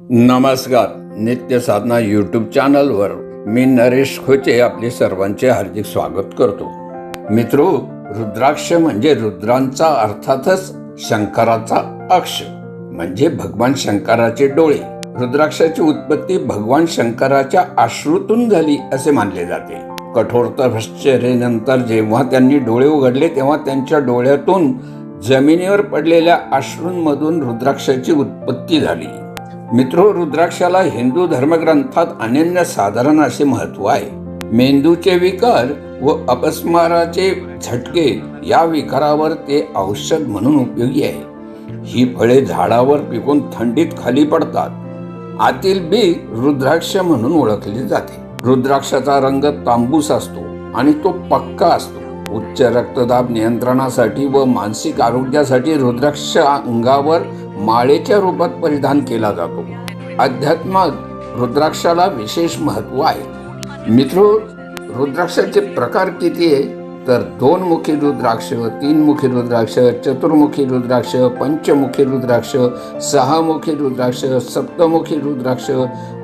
नमस्कार नित्य साधना यूट्यूब चॅनलवर मी नरेश खोचे आपले सर्वांचे हार्दिक स्वागत करतो. मित्रो रुद्राक्ष म्हणजे रुद्रांचा अर्थातच शंकराचा अक्ष म्हणजे भगवान शंकराचे डोळे. रुद्राक्षाची उत्पत्ती भगवान शंकराच्या आश्रूतून झाली असे मानले जाते. कठोर तपश्चर्येनंतर जेव्हा त्यांनी डोळे उघडले तेव्हा त्यांच्या डोळ्यातून जमिनीवर पडलेल्या अश्रूंमधून रुद्राक्षाची उत्पत्ती झाली. मित्रो रुद्राक्षाला हिंदू धर्मग्रंथात अनन्य साधारण असे महत्त्व आहे. मेंदूचे विकार व अपस्माराचे झटके या विकारावर ते औषध म्हणून उपयोगी आहे. ही फळे झाडावर पिकून थंडीत खाली पडतात. आतील बी रुद्राक्ष म्हणून ओळखले जाते. रुद्राक्षाचा रंग तांबूस असतो आणि तो पक्का असतो. उच्च रक्तदाब नियंत्रणासाठी व मानसिक आरोग्यासाठी रुद्राक्ष अंगावर माळेच्या रूपात परिधान केला जातो. अध्यात्मात रुद्राक्षाला विशेष महत्त्व आहे. मित्र रुद्राक्षाचे प्रकार किती आहे? तर दोन मुखी रुद्राक्ष तीन मुखी रुद्राक्ष चतुर्मुखी रुद्राक्ष पंचमुखी रुद्राक्ष सहामुखी रुद्राक्ष सप्तमुखी रुद्राक्ष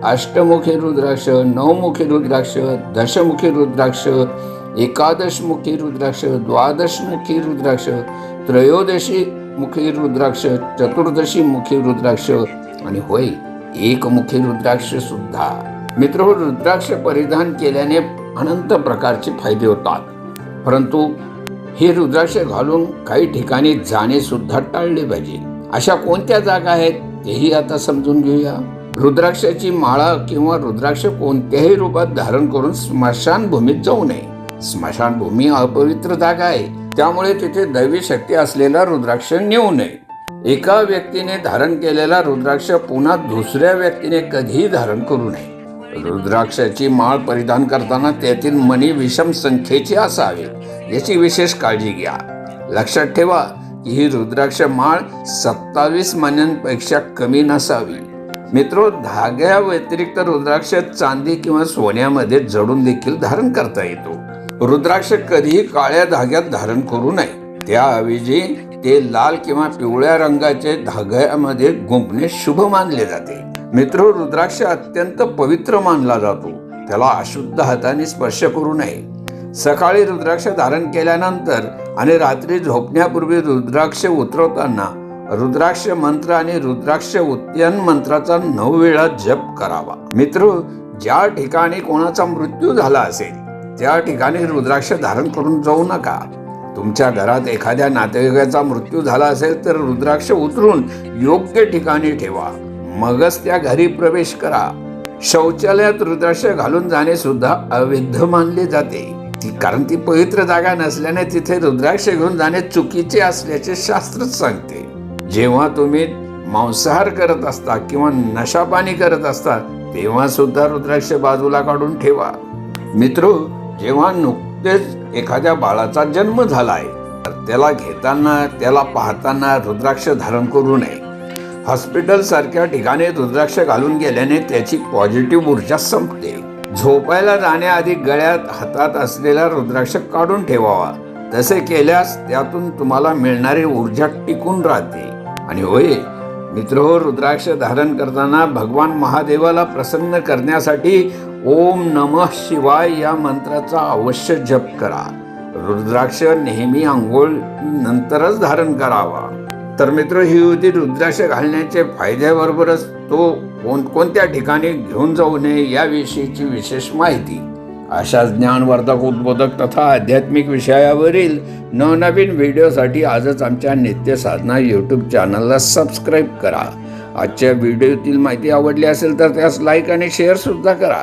अष्टमुखी रुद्राक्ष नवमुखी रुद्राक्ष दशमुखी रुद्राक्ष एकादशमुखी रुद्राक्ष द्वादशमुखी रुद्राक्ष त्रयोदशी मुखी रुद्राक्ष चतुर्दशी मुखी रुद्राक्ष आणि होय एकमुखी रुद्राक्ष सुद्धा. मित्र रुद्राक्ष परिधान केल्याने अनंत प्रकारचे फायदे होतात. परंतु हे रुद्राक्ष घालून काही ठिकाणी जाणे सुद्धा टाळले पाहिजे. अशा कोणत्या जागा आहेत तेही आता समजून घेऊया. रुद्राक्षाची माळा किंवा रुद्राक्ष कोणत्याही रूपात धारण करून स्मशानभूमीत जाऊ नये. स्मशानभूमी अपवित्र जागा आहे. त्यामुळे तिथे दैवी शक्ती असलेला रुद्राक्ष नेऊ नये. एका व्यक्तीने धारण केलेला रुद्राक्ष पुन्हा दुसऱ्या व्यक्तीने कधीही धारण करू नये. रुद्राक्षाची माळ परिधान करताना त्यातील मणी विषम संख्येची असावी. याची विशेष काळजी घ्या. लक्षात ठेवा की ही रुद्राक्ष माळ सत्तावीस मण्यांपेक्षा कमी नसावी. मित्रो धाग्या व्यतिरिक्त रुद्राक्ष चांदी किंवा सोन्यामध्ये जडून देखील धारण करता येतो. रुद्राक्ष कधीही काळ्या धाग्यात धारण करू नये. त्याऐवजी ते लाल किंवा पिवळ्या रंगाचे धाग्यामध्ये गुंपणे शुभ मानले जाते. मित्र रुद्राक्ष अत्यंत पवित्र मानला जातो. त्याला अशुद्ध हाताने स्पर्श करू नये. सकाळी रुद्राक्ष धारण केल्यानंतर आणि रात्री झोपण्यापूर्वी रुद्राक्ष उतरवताना रुद्राक्ष मंत्र आणि रुद्राक्ष उत्तयन मंत्राचा नऊ वेळा जप करावा. मित्र ज्या ठिकाणी कोणाचा मृत्यू झाला असेल त्या ठिकाणी रुद्राक्ष धारण करून जाऊ नका. तुमच्या घरात एखाद्या नातेवाईकाचा मृत्यू झाला असेल तर रुद्राक्ष उतरून योग्य ठिकाणी ठेवा. मगच त्या घरी प्रवेश करा. शौचालयात रुद्राक्ष घालून जाणे सुद्धा अवैध मानले जाते. ती कारण ती पवित्र जागा नसल्याने तिथे रुद्राक्ष घेऊन जाणे चुकीचे असल्याचे शास्त्रच सांगते. जेव्हा तुम्ही मांसाहार करत असता किंवा नशापाणी करत असता तेव्हा सुद्धा रुद्राक्ष बाजूला काढून ठेवा. मित्रो जेव्हा नुकतेच एखाद्या बाळाचा जन्म झाला आहे तर त्याला घेताना त्याला पाहताना रुद्राक्ष धारण करू नये. हॉस्पिटल सारख्या ठिकाणी रुद्राक्ष घालून गेल्याने त्याची पॉझिटिव्ह ऊर्जा संपते. झोपायला जाण्याआधी गळ्यात हातात असलेला रुद्राक्ष काढून ठेवावा. तसे केल्यास त्यातून तुम्हाला मिळणारी ऊर्जा टिकून राहते. आणि होय मित्र रुद्राक्ष धारण करताना भगवान महादेवाला प्रसन्न करण्यासाठी ओम नमः शिवाय या मंत्राचा अवश्य जप करा. रुद्राक्ष नेहमी आंघोळ नंतरच धारण करावा. तर मित्र ही होती रुद्राक्ष घालण्याचे फायद्याबरोबरच तो कोणकोणत्या ठिकाणी घेऊन जाऊ नये याविषयीची विशेष माहिती. अशा ज्ञानवर्धक उद्बोधक तथा आध्यात्मिक विषयावरील नवनवीन व्हिडिओसाठी आजच आमच्या नित्य साधना यूट्यूब चॅनलला सबस्क्राईब करा. आजच्या व्हिडिओतील माहिती आवडली असेल तर त्यास लाईक आणि शेअर सुद्धा करा.